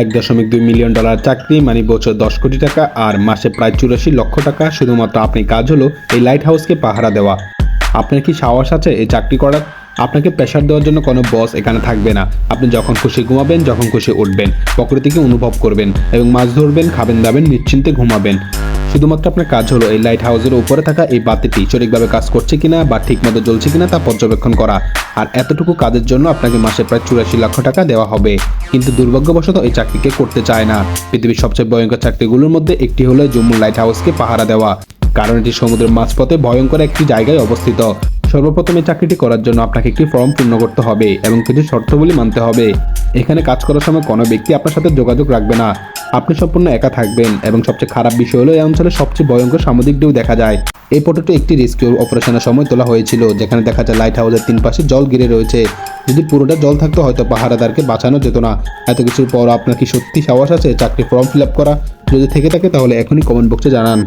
এক দশমিক দুই মিলিয়ন ডলার চাকরি মানে বছর দশ কোটি টাকা, আর মাসে প্রায় চুরাশি লক্ষ টাকা, শুধুমাত্র আপনি কাজ হলো এই লাইট হাউসকে পাহারা দেওয়া। আপনার কি সাহস আছে এই চাকরি করার? আপনাকে প্রেশার দেওয়ার জন্য কোনো বস এখানে থাকবে না। আপনি যখন খুশি ঘুমাবেন, যখন খুশি উঠবেন, প্রকৃতিকে অনুভব করবেন এবং মাছ ধরবেন, খাবেন, দাবেন, নিশ্চিন্তে ঘুমাবেন। শুধুমাত্র আপনার কাজ হলো এই লাইট হাউসের উপরে থাকা এই বাতিটি সঠিকভাবে কাজ করছে কিনা বা ঠিকমতো জ্বলছে কিনা তা পর্যবেক্ষণ করা। আর এতটুকু কাজের জন্য আপনাকে মাসে প্রায় চুরাশি লক্ষ টাকা দেওয়া হবে। কিন্তু দুর্ভাগ্যবশত এই চাকরিকে করতে চায় না। পৃথিবীর সবচেয়ে ভয়ঙ্কর চাকরিগুলোর মধ্যে একটি হলো জম্মু লাইট হাউসকে পাহারা দেওয়া। কারণ এটি সমুদ্রের মাঝপথে ভয়ঙ্কর একটি জায়গায় অবস্থিত। সর্বপ্রথম এই চাকরিটি করার জন্য আপনাকে একটি ফর্ম পূর্ণ করতে হবে এবং কিছু শর্তগুলি মানতে হবে। এখানে কাজ করার সময় কোনো ব্যক্তি আপনার সাথে যোগাযোগ রাখবে না। আপনি সম্পূর্ণ একা থাকবেন এবং সবচেয়ে খারাপ বিষয় হলো, এই অঞ্চলে সবচেয়ে ভয়ঙ্কর সামুদ্রিক ঢেউ দেখা যায়। এই ফটোটি একটি রেস্কিউ অপারেশনের সময় তোলা হয়েছিল, যেখানে দেখা যায় লাইট হাউসের তিন পাশে জল ঘিরে রয়েছে। যদি পুরোটা জল থাকতো, হয়তো পাহারাদারকে বাঁচানো যেত না। এত কিছুর পর আপনার কি সত্যি সাহস আছে? চাকরি ফর্ম ফিল আপ করা? যদি থেকে থাকে, তাহলে এখনই কমেন্ট বক্সে জানান।